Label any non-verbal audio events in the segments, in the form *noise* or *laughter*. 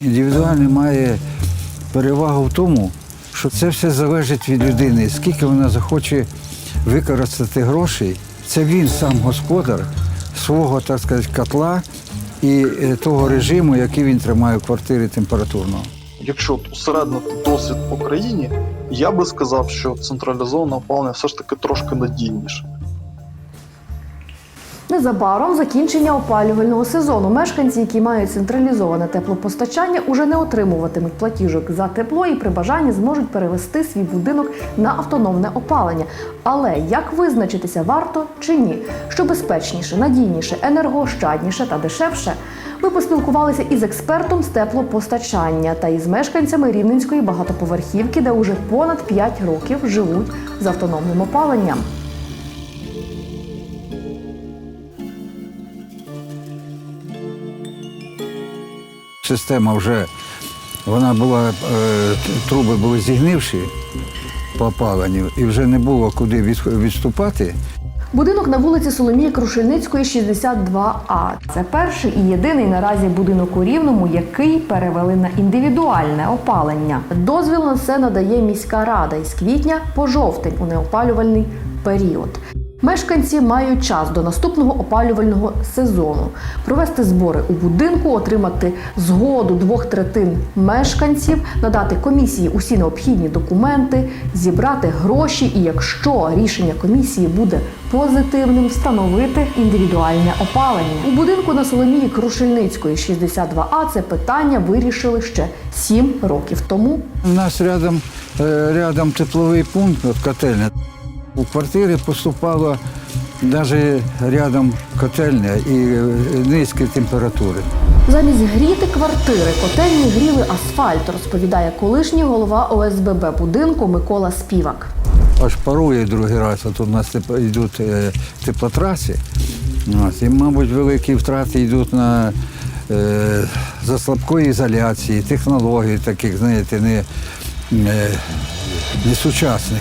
Індивідуальний має перевагу в тому, що це все залежить від людини. Скільки вона захоче використати грошей, це він сам господар свого, так сказати, котла і е, того режиму, який він тримає в квартирі температурного. Якщо усереднити досвід по країні, я би сказав, що централізоване опалення все ж таки трошки надійніше. Незабаром закінчення опалювального сезону. Мешканці, які мають централізоване теплопостачання, уже не отримуватимуть платіжок за тепло і при бажанні зможуть перевести свій будинок на автономне опалення. Але як визначитися варто чи ні? Що безпечніше, надійніше, енергоощадніше та дешевше? Ми поспілкувалися із експертом з теплопостачання та із мешканцями рівненської багатоповерхівки, де уже понад 5 років живуть з автономним опаленням. Система вже вона була, е, труби були зігнивші по опаленню, і вже не було куди відступати. Будинок на вулиці Соломії Крушельницької, 62А. Це перший і єдиний наразі будинок у Рівному, який перевели на індивідуальне опалення. Дозвіл на це надає міська рада із квітня по жовтень у неопалювальний період. Мешканці мають час до наступного опалювального сезону провести збори у будинку, отримати згоду двох третин мешканців, надати комісії усі необхідні документи, зібрати гроші. І якщо рішення комісії буде позитивним, встановити індивідуальне опалення у будинку на Соломії Крушельницької, 62А. Це питання вирішили ще сім років тому. У нас рядом, е, рядом тепловий пункт, от котельня. У квартири поступало навіть рядом котельня і е, низькі температури. Замість гріти квартири котельні гріли асфальт, розповідає колишній голова ОСББ будинку Микола Співак. Аж парує другий раз, а тут у нас йдуть е, теплотраси. І, мабуть, великі втрати йдуть на е, за слабкої ізоляції, технологій таких, знаєте, не, не, не сучасних.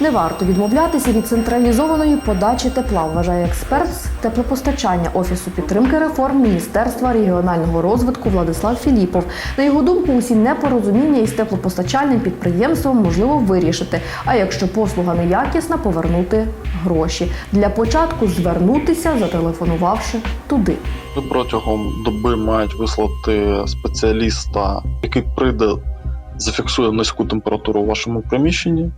Не варто відмовлятися від централізованої подачі тепла, вважає експерт з теплопостачання Офісу підтримки реформ Міністерства регіонального розвитку Владислав Філіпов. На його думку, усі непорозуміння із теплопостачальним підприємством можливо вирішити. А якщо послуга неякісна, повернути гроші. Для початку звернутися, зателефонувавши туди. Протягом доби мають вислати спеціаліста, який прийде, зафіксує низьку температуру у вашому приміщенні.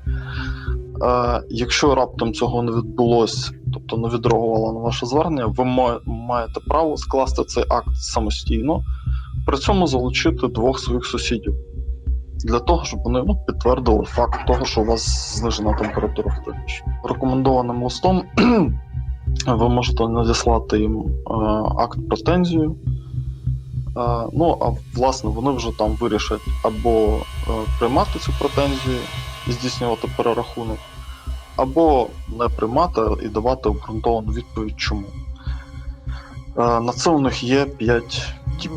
Е, якщо раптом цього не відбулося, тобто не відреагувало на ваше звернення, ви ма- маєте право скласти цей акт самостійно, при цьому залучити двох своїх сусідів для того, щоб вони ну, підтвердили факт того, що у вас знижена температура в приміщенні. Рекомендованим листом *clears throat* ви можете надіслати їм е, акт претензію. Е, ну, а власне вони вже там вирішать або е, приймати цю претензію здійснювати перерахунок, або не приймати і давати обґрунтовану відповідь, чому. Е, на це у них є 5 діб.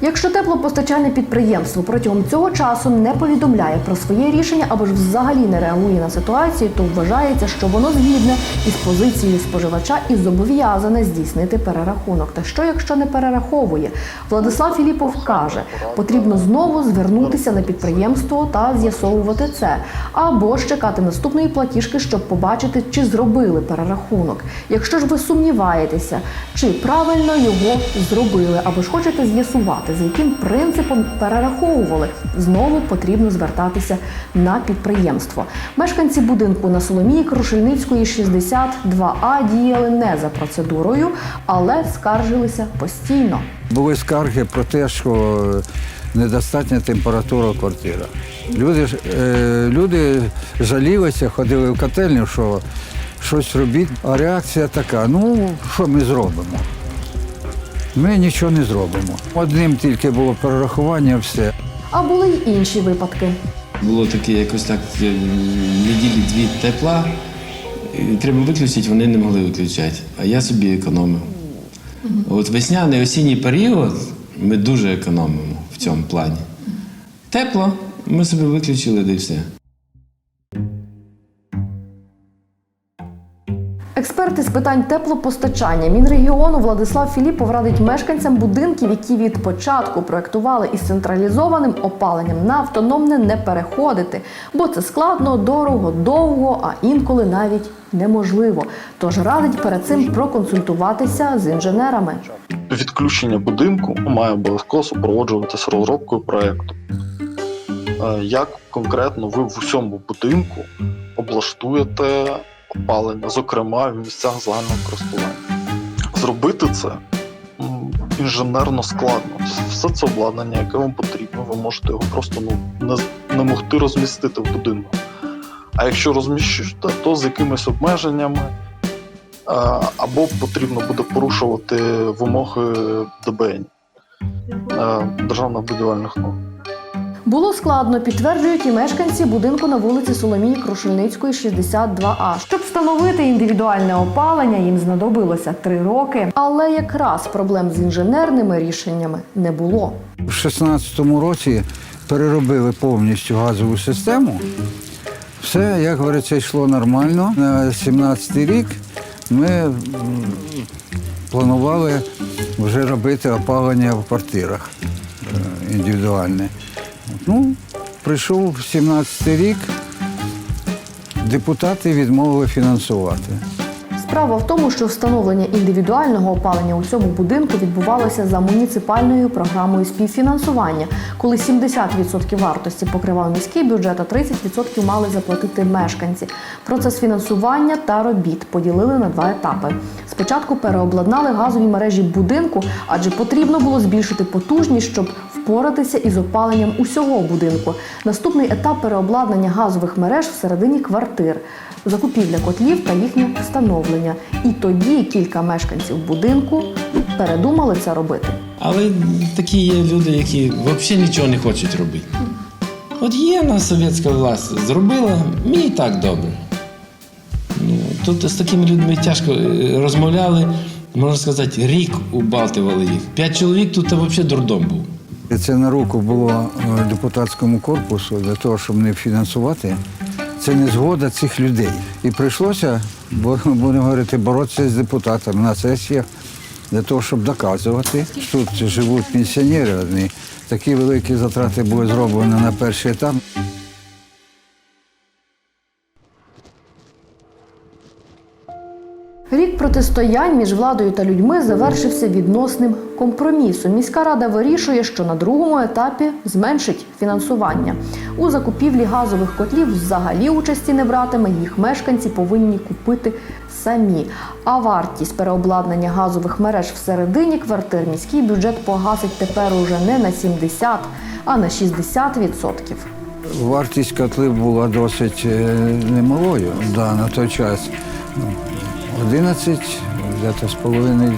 Якщо теплопостачальне підприємство протягом цього часу не повідомляє про своє рішення або ж взагалі не реагує на ситуацію, то вважається, що воно згідне із позицією споживача і зобов'язане здійснити перерахунок. Та що якщо не перераховує? Владислав Філіпов каже, потрібно знову звернутися на підприємство та з'ясовувати це, або ж чекати наступної платіжки, щоб побачити, чи зробили перерахунок. Якщо ж ви сумніваєтеся, чи правильно його зробили, або ж хочете з'ясувати, за яким принципом перераховували, знову потрібно звертатися на підприємство. Мешканці будинку на Соломії Крушельницької 62А діяли не за процедурою, але скаржилися постійно. Були скарги про те, що недостатня температура в квартирах. Люди, е, люди жалілися, ходили в котельню, що щось робіть, а реакція така: ну, що ми зробимо? Ми нічого не зробимо. Одним тільки було перерахування, все. А були й інші випадки. Було таке якось так е, неділі дві тепла. і Треба виключити, вони не могли виключати. А я собі економив. От весняний осінній період ми дуже економимо в цьому плані. Тепло, ми собі виключили, де все. Експерти з питань теплопостачання Мінрегіону Владислав Філіпов радить мешканцям будинків, які від початку проектували із централізованим опаленням на автономне не переходити, бо це складно, дорого, довго, а інколи навіть неможливо. Тож радить перед цим проконсультуватися з інженерами. Відключення будинку має обов'язково супроводжуватися розробкою проєкту. Е, Як конкретно ви в усьому будинку облаштуєте опалення, зокрема в місцях загального користування. Зробити це інженерно складно. Все це обладнання, яке вам потрібно, ви можете його просто ну, не, не могти розмістити в будинку. А якщо розміщуєте, то з якимись обмеженнями або потрібно буде порушувати вимоги ДБН е, державних будівельних норм. Було складно, підтверджують і мешканці будинку на вулиці Соломії Крушельницької, 62А. Щоб встановити індивідуальне опалення, їм знадобилося три роки. Але якраз проблем з інженерними рішеннями не було. У 2016 році переробили повністю газову систему. Все, як говориться, йшло нормально. На 17 рік ми планували вже робити опалення в квартирах е, індивідуальне. Ну, прийшов 17 рік, депутати відмовили фінансувати. Справа в тому, що встановлення індивідуального опалення у цьому будинку відбувалося за муніципальною програмою співфінансування, коли 70% вартості покривав міський бюджет, а 30% мали заплатити мешканці. Процес фінансування та робіт поділили на два етапи. Спочатку переобладнали газові мережі будинку, адже потрібно було збільшити потужність, щоб впоратися із опаленням усього будинку. Наступний етап переобладнання газових мереж всередині квартир закупівля котлів та їхнє встановлення. І тоді кілька мешканців будинку передумали це робити. Але такі є люди, які взагалі нічого не хочуть робити. От є в нас совєтська власть, зробила, мені і так добре. Ну, тут з такими людьми тяжко е, розмовляли, можна сказати, рік убалтували їх. П'ять чоловік тут взагалі дурдом був. Це на руку було е, депутатському корпусу для того, щоб не фінансувати. Це не згода цих людей. І прийшлося, будемо говорити, боротися з депутатами на сесіях для того, щоб доказувати, що тут живуть пенсіонери одні. Такі великі затрати були зроблені на перший етап. Протистоянь між владою та людьми завершився відносним компромісом. Міська рада вирішує, що на другому етапі зменшить фінансування. У закупівлі газових котлів взагалі участі не братиме. Їх мешканці повинні купити самі. А вартість переобладнання газових мереж всередині квартир міський бюджет погасить тепер уже не на 70, а на 60%. Вартість котлів була досить е, немалою да, на той час. Ну, 11 десь з половиною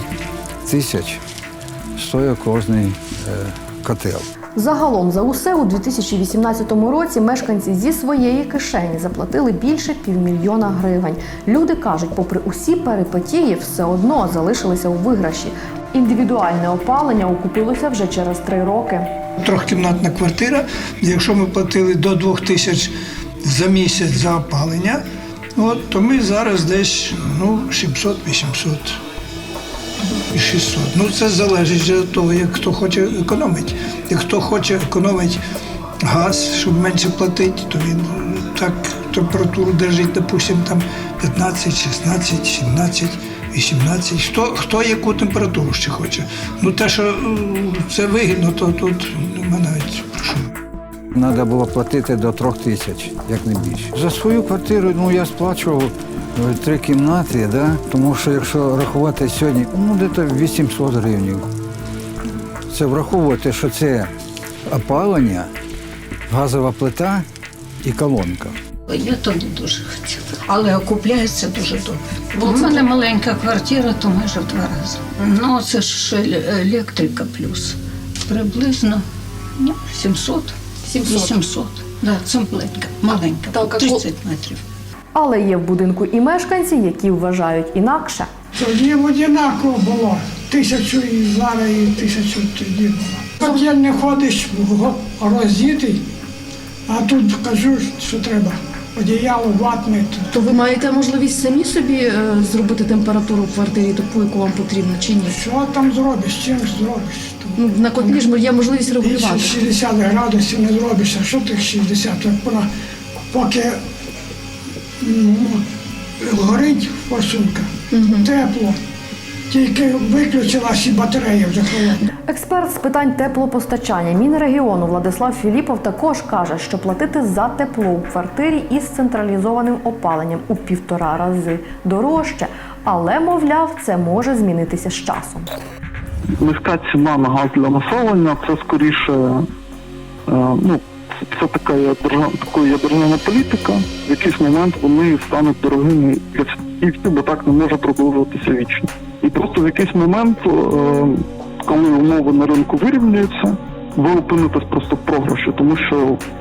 тисяч стоїть кожний е, котел. Загалом за усе у 2018 році мешканці зі своєї кишені заплатили більше півмільйона гривень. Люди кажуть, попри усі перипетії, все одно залишилися у виграші. Індивідуальне опалення окупилося вже через три роки. Трьохкімнатна квартира. Якщо ми платили до 2 тисяч за місяць за опалення, от, то ми зараз десь ну, 700-800 і 600. Ну, це залежить від того, як хто хоче економити. Як хто хоче економити газ, щоб менше платити, то він так температуру держить, допустимо, там 15, 16, 17, 18. Хто, хто яку температуру ще хоче. Ну те, що е, це вигідно, то тут нема навіть про що. Треба було платити до трьох тисяч, як не більше. За свою квартиру ну, я сплачував е, три кімнати, да? тому що якщо рахувати сьогодні, ну десь 800 гривень. Це враховувати, що це опалення, газова плита і колонка. Я то не дуже хотіла, але окупляється дуже добре. Бо в мене маленька квартира, то майже в два рази. Ну, це ж електрика плюс. Приблизно ну, 700. 700. Да, це маленька, маленька, 30 метрів. Але є в будинку і мешканці, які вважають інакше. Тоді однаково було. Тисячу і зараз, і тисячу тоді було. Я не ходиш роздітий, а тут кажу, що треба одіяло ватне. То ви маєте можливість самі собі е, зробити температуру в квартирі таку, яку вам потрібно, чи ні? Що там зробиш, чим ж зробиш? Ну, на котлі ж є можливість регулювати. 60 градусів не зробиш, а що тих 60? Вона поки ну, горить форсунка, тепло. Тільки виключилась і батарея вже холодна. Експерт з питань теплопостачання Мінрегіону Владислав Філіпов також каже, що платити за тепло у квартирі із централізованим опаленням у півтора рази дорожче, але мовляв, це може змінитися з часом. Низька ціна на газ для населення це скоріше, е, ну, це така є такою є державна політика. В якийсь момент вони стануть дорогими для всіх, бо так не може продовжуватися вічно. І просто в якийсь момент, е, коли умови на ринку вирівнюються, ви опинитесь просто в програші, тому що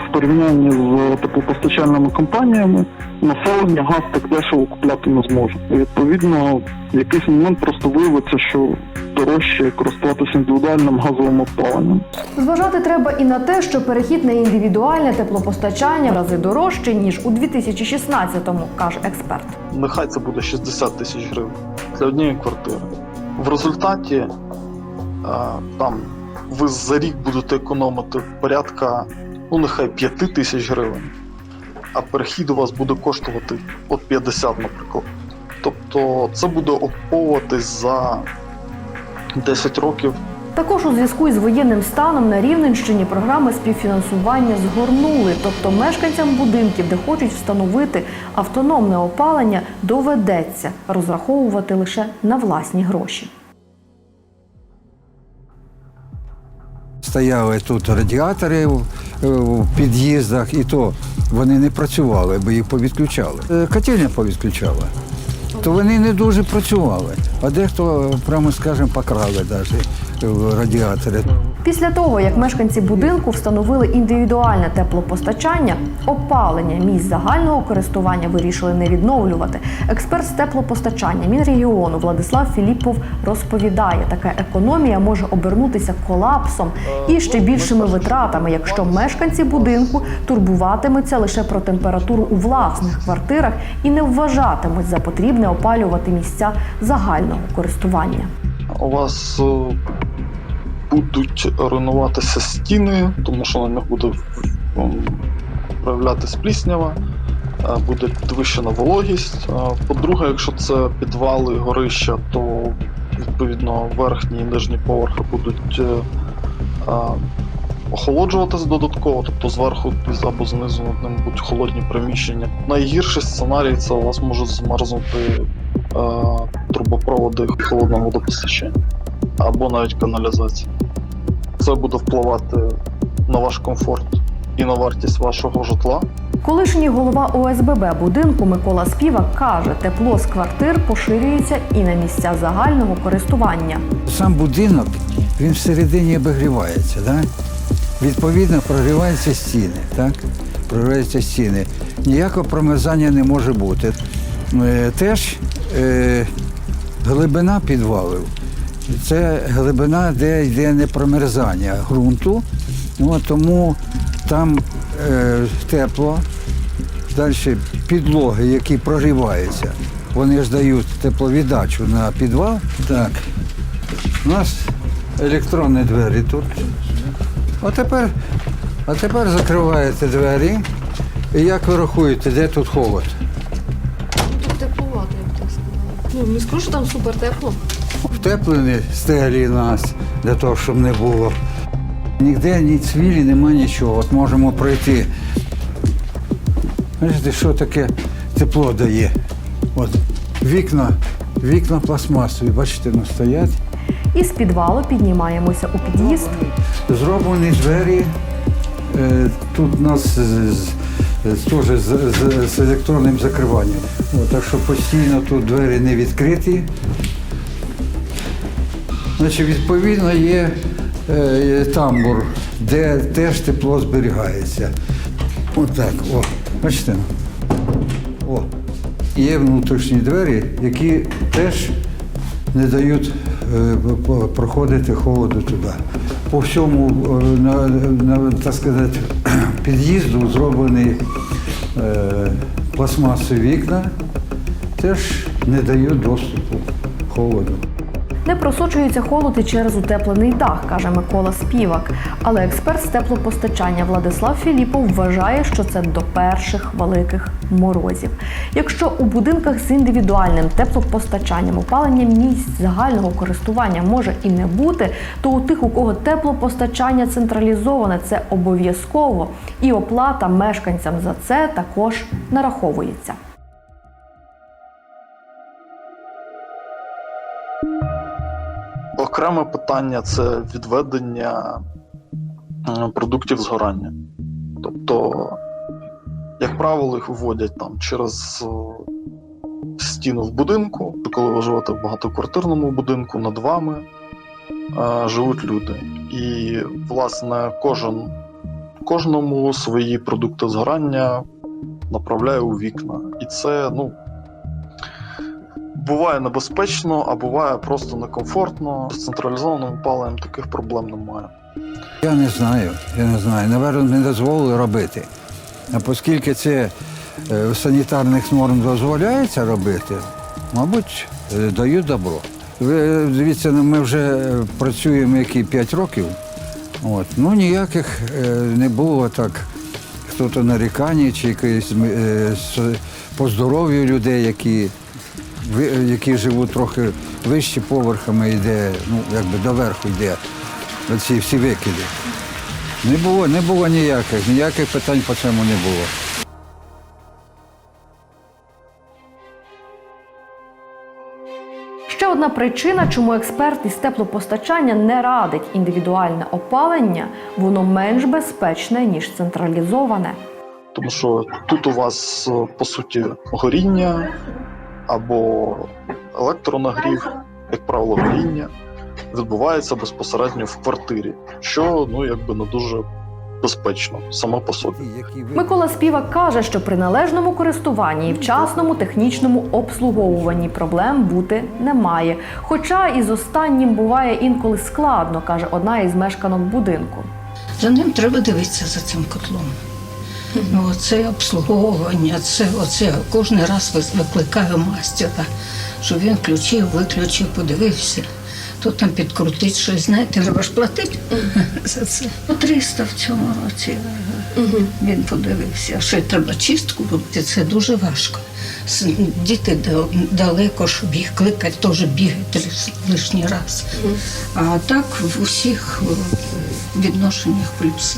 в порівнянні з теплопостачальними компаніями населення газ так дешево купляти не зможе. І відповідно, в якийсь момент просто виявиться, що дорожче користуватися індивідуальним газовим опаленням. Зважати треба і на те, що перехід на індивідуальне теплопостачання в рази дорожче ніж у 2016-му, каже експерт. Нехай це буде 60 тисяч гривень для однієї квартири. В результаті е, там ви за рік будете економити порядка, ну нехай 5 тисяч гривень, а перехід у вас буде коштувати от 50, наприклад. Тобто це буде обповуватись за 10 років Також у зв'язку із воєнним станом на Рівненщині програми співфінансування згорнули, тобто мешканцям будинків, де хочуть встановити автономне опалення, доведеться розраховувати лише на власні гроші. Стояли тут радіатори в, в під'їздах, і то вони не працювали, бо їх повідключали. Е, Котельня повідключала. То вони не дуже працювали. А дехто, прямо скажемо, покрали навіть радіатори. Після того, як мешканці будинку встановили індивідуальне теплопостачання, опалення місць загального користування вирішили не відновлювати. Експерт з теплопостачання Мінрегіону Владислав Філіпов розповідає, така економія може обернутися колапсом і ще більшими витратами, якщо мешканці будинку турбуватимуться лише про температуру у власних квартирах і не вважатимуть за потрібне опалювати місця загального користування. у вас е, будуть руйнуватися стіни, тому що на них буде м, проявлятись пліснява, е, буде підвищена вологість. Е, По-друге, якщо це підвали горища, то відповідно верхні і нижні поверхи будуть е, е, додатково, тобто зверху або знизу над ним будуть холодні приміщення. Найгірший сценарій це у вас може змерзнути трубопроводи холодного водопостачання або навіть каналізація. Це буде впливати на ваш комфорт і на вартість вашого житла. Колишній голова ОСББ будинку Микола Співак каже, тепло з квартир поширюється і на місця загального користування. Сам будинок він всередині обігрівається, да? відповідно прогріваються стіни. Так? Прогріваються стіни. Ніякого промерзання не може бути. Е, Теж е, глибина підвалів. Це глибина, де йде не промерзання ґрунту. Ну, тому там е, тепло, Далі підлоги, які прогріваються, вони ж дають тепловіддачу на підвал. Так. У нас електронні двері тут. А тепер, а тепер закриваєте двері. І як ви рахуєте, де тут холод? Тут тепловато, я б так сказала. Ну, не скажу, що там супер тепло. Втеплені стелі у нас для того, щоб не було. Ніде ні цвілі, нема нічого. От можемо пройти. Бачите, що таке тепло дає? От вікна, вікна пластмасові, бачите, ну стоять. Із підвалу піднімаємося у під'їзд. Зроблені двері. е, Тут у нас з- з- з- теж з, з, з електронним закриванням. От, так що постійно тут двері не відкриті. Значить, відповідно, є е, тамбур, де теж тепло зберігається. Отак, о, бачите? О. Є внутрішні двері, які теж не дають е, проходити холоду туди. По всьому е, на, на, так сказати, *clears throat* під'їзду зроблений е, пластмасові вікна теж не дають доступу холоду. Не просочується холод і через утеплений дах, каже Микола Співак. Але експерт з теплопостачання Владислав Філіпов вважає, що це до перших великих морозів. Якщо у будинках з індивідуальним теплопостачанням опалення місць загального користування може і не бути, то у тих, у кого теплопостачання централізоване, це обов'язково, і оплата мешканцям за це також нараховується. Окреме питання це відведення продуктів згорання. Тобто, як правило, їх виводять там через стіну в будинку. Коли ви живете в багатоквартирному будинку, над вами е, живуть люди. І, власне, кожен, кожному свої продукти згорання направляє у вікна. І це, ну. Буває небезпечно, а буває просто некомфортно. З централізованим опаленням таких проблем немає. Я не знаю, я не знаю. Наверно, не дозволили робити. А оскільки це е, в санітарних норм дозволяється робити, мабуть, е, дають добро. Ви е, дивіться, ну, ми вже працюємо які 5 років. От. Ну ніяких не було так, хто-то нарікання чи якісь по здоров'ю людей, які, які живуть трохи вище поверхами, йде, ну, якби доверху йде оці всі викиди. Не було, не було ніяких, ніяких питань по цьому не було. Ще одна причина, чому експерт із теплопостачання не радить індивідуальне опалення, воно менш безпечне ніж централізоване. Тому що тут у вас е, по суті горіння або електронагрів, як правило, горіння відбувається безпосередньо в квартирі, що ну якби не дуже безпечно само по собі. Микола Співак каже, що при належному користуванні і вчасному технічному обслуговуванні проблем бути не має. Хоча і з останнім буває інколи складно, каже одна із мешканок будинку. За ним треба дивитися за цим котлом. Ну, Це обслуговування, це оце кожен раз викликаю мастера, щоб він включив, виключив, подивився. Тут там підкрутить щось, знаєте, треба ж платити за це. По 300 в цьому році він подивився. А ще треба чистку робити, це дуже важко. Діти далеко, щоб їх кликати, теж бігають лишній раз. А так в усіх е, відношеннях плюси.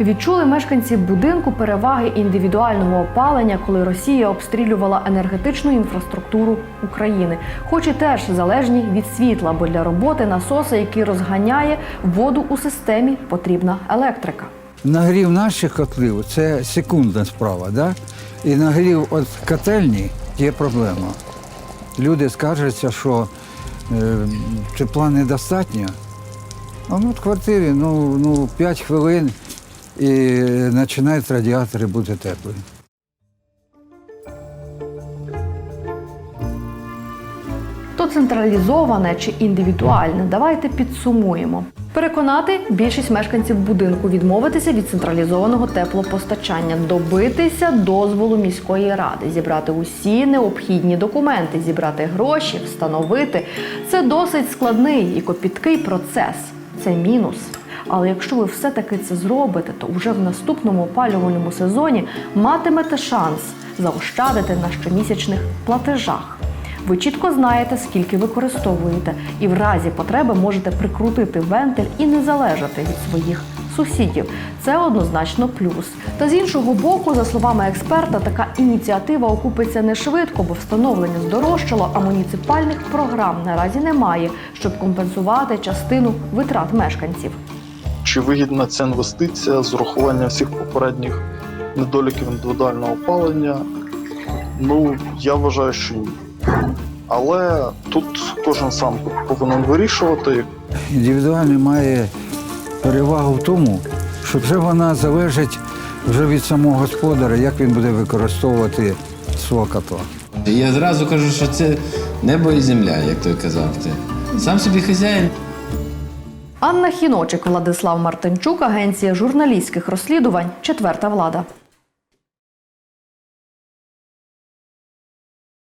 Відчули мешканці будинку переваги індивідуального опалення, коли Росія обстрілювала енергетичну інфраструктуру України, хоч і теж залежні від світла, бо для роботи насоса, який розганяє воду у системі, потрібна електрика. Нагрів наших котлів це секундна справа, да? і нагрів от котельні є проблема. Люди скаржаться, що е, тепла недостатньо. А ну, в квартирі ну, ну, 5 хвилин і починають радіатори бути теплі. То централізоване чи індивідуальне, давайте підсумуємо. Переконати більшість мешканців будинку відмовитися від централізованого теплопостачання, добитися дозволу міської ради, зібрати усі необхідні документи, зібрати гроші, встановити. Це досить складний і копіткий процес. Це мінус. Але якщо ви все-таки це зробите, то вже в наступному опалювальному сезоні матимете шанс заощадити на щомісячних платежах. Ви чітко знаєте, скільки використовуєте, і в разі потреби можете прикрутити вентиль і не залежати від своїх сусідів. Це однозначно плюс. Та з іншого боку, за словами експерта, така ініціатива окупиться не швидко, бо встановлення здорожчало, а муніципальних програм наразі немає, щоб компенсувати частину витрат мешканців. Чи вигідна ця інвестиція з урахуванням всіх попередніх недоліків індивідуального опалення? Ну, я вважаю, що ні. Але тут кожен сам повинен вирішувати, Індивідуальне має перевагу в тому, що вже вона залежить вже від самого господаря, як він буде використовувати свого котла. Я зразу кажу, що це небо і земля, як той казав. Ти. Сам собі хазяїн. Анна Хіночик, Владислав Мартинчук, агенція журналістських розслідувань Четверта влада.